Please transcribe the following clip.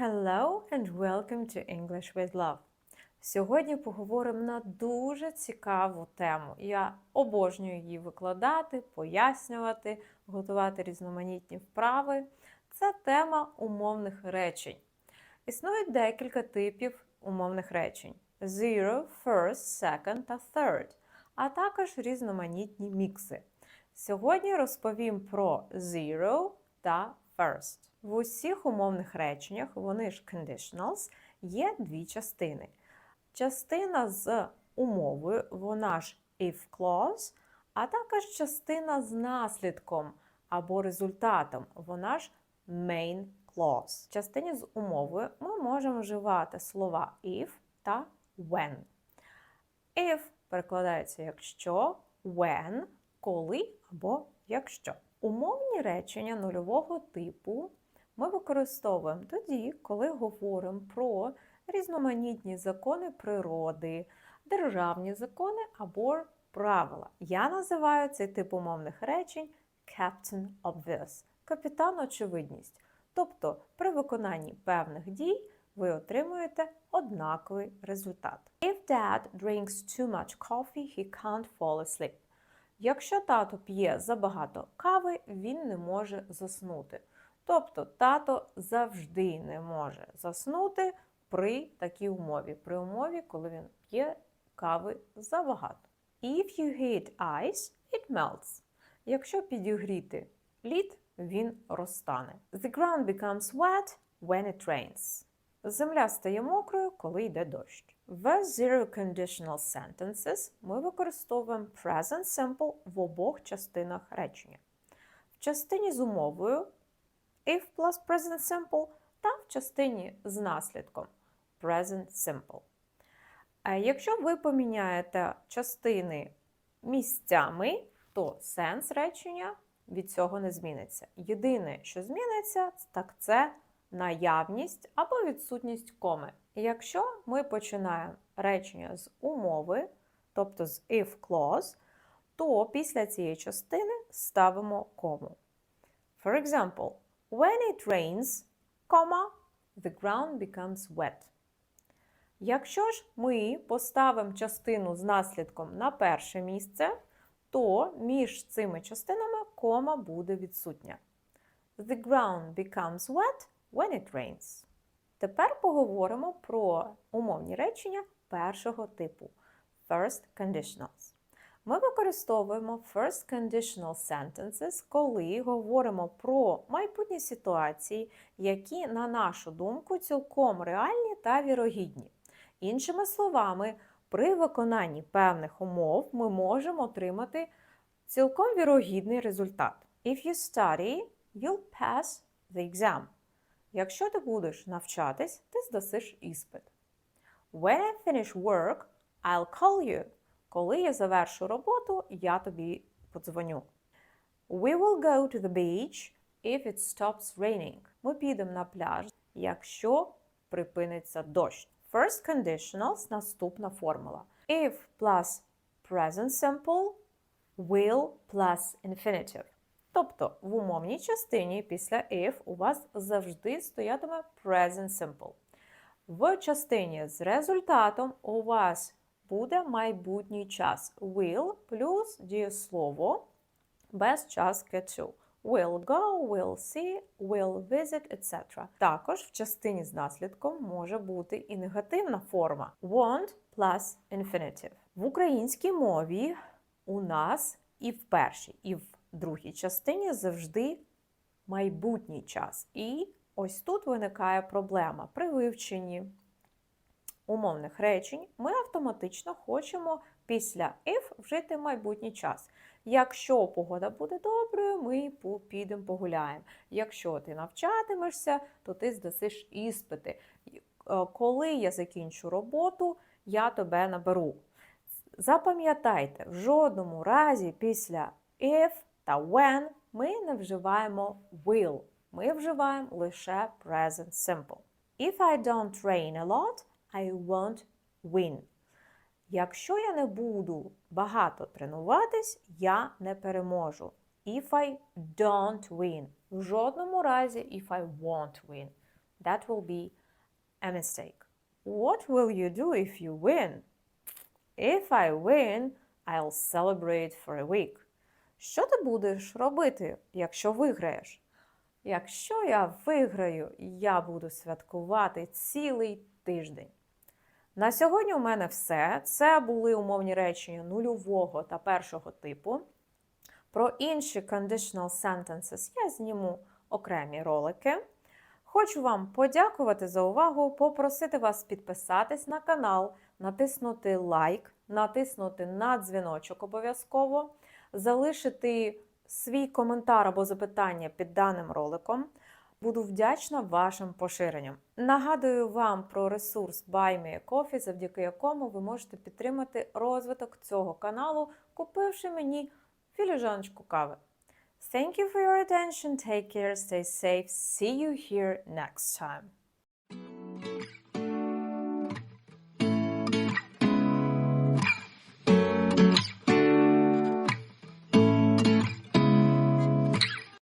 Hello and welcome to English with Love. Сьогодні поговоримо на дуже цікаву тему. Я обожнюю її викладати, пояснювати, готувати різноманітні вправи. Це тема умовних речень. Існують декілька типів умовних речень: zero, first, second та third, а також різноманітні мікси. Сьогодні розповім про zero та first. В усіх умовних реченнях, вони ж conditionals, є дві частини. Частина з умовою, вона ж if clause, а також частина з наслідком або результатом, вона ж main clause. В частині з умовою ми можемо вживати слова if та when. If перекладається як що, when, коли або якщо. Умовні речення нульового типу ми використовуємо тоді, коли говоримо про різноманітні закони природи, державні закони або правила. Я називаю цей тип умовних речень Captain Obvious капітан очевидність. Тобто при виконанні певних дій ви отримуєте однаковий результат. If dad drinks too much coffee, he can't fall asleep. Якщо тато п'є забагато кави, він не може заснути. Тобто тато завжди не може заснути при такій умові, при умові, коли він п'є кави забагато. If you heat ice, it melts. Якщо підігріти лід, він розтане. The ground becomes wet when it rains. Земля стає мокрою, коли йде дощ. В zero conditional sentences ми використовуємо present simple в обох частинах речення. В частині з умовою if plus present simple та в частині з наслідком present simple. Якщо ви поміняєте частини місцями, то сенс речення від цього не зміниться. Єдине, що зміниться, так це наявність або відсутність коми. Якщо ми починаємо речення з умови, тобто з if clause, то після цієї частини ставимо кому. For example, when it rains, comma, the ground becomes wet. Якщо ж ми поставимо частину з наслідком на перше місце, то між цими частинами кома буде відсутня. The ground becomes wet when it rains. Тепер поговоримо про умовні речення першого типу first conditionals. Ми використовуємо first conditional sentences, коли говоримо про майбутні ситуації, які, на нашу думку, цілком реальні та вірогідні. Іншими словами, при виконанні певних умов ми можемо отримати цілком вірогідний результат. If you study, you'll pass the exam. Якщо ти будеш навчатись, ти здасиш іспит. When I finish work, I'll call you. Коли я завершу роботу, я тобі подзвоню. We will go to the beach if it stops raining. Ми підемо на пляж, якщо припиниться дощ. First conditionals – наступна формула. If plus present simple, will plus infinitive. Тобто в умовній частині після if у вас завжди стоятиме present simple. В частині з результатом у вас буде майбутній час will плюс дієслово без частки to. Will go, will see, will visit, etc. Також в частині з наслідком може бути і негативна форма want plus infinitive. В українській мові у нас і в першій, і в другій частині завжди майбутній час. І ось тут виникає проблема при вивченні умовних речень. Ми автоматично хочемо після if вжити майбутній час. Якщо погода буде доброю, ми підемо погуляємо. Якщо ти навчатимешся, то ти здасиш іспити. Коли я закінчу роботу, я тебе наберу. Запам'ятайте, в жодному разі після if та when ми не вживаємо will. Ми вживаємо лише present simple. If I don't train a lot, I won't win. Якщо я не буду багато тренуватись, я не переможу. If I don't win. В жодному разі if I won't win. That will be a mistake. What will you do if you win? If I win, I'll celebrate for a week. Що ти будеш робити, якщо виграєш? Якщо я виграю, я буду святкувати цілий тиждень. На сьогодні у мене все. Це були умовні речення нульового та першого типу. Про інші conditional sentences я зніму окремі ролики. Хочу вам подякувати за увагу, попросити вас підписатись на канал, натиснути лайк, натиснути на дзвіночок обов'язково, залишити свій коментар або запитання під даним роликом. Буду вдячна вашим поширенням. Нагадую вам про ресурс Buy Me Coffee, завдяки якому ви можете підтримати розвиток цього каналу, купивши мені філіжаночку кави. Thank you for your attention. Take care, stay safe. See you here next time.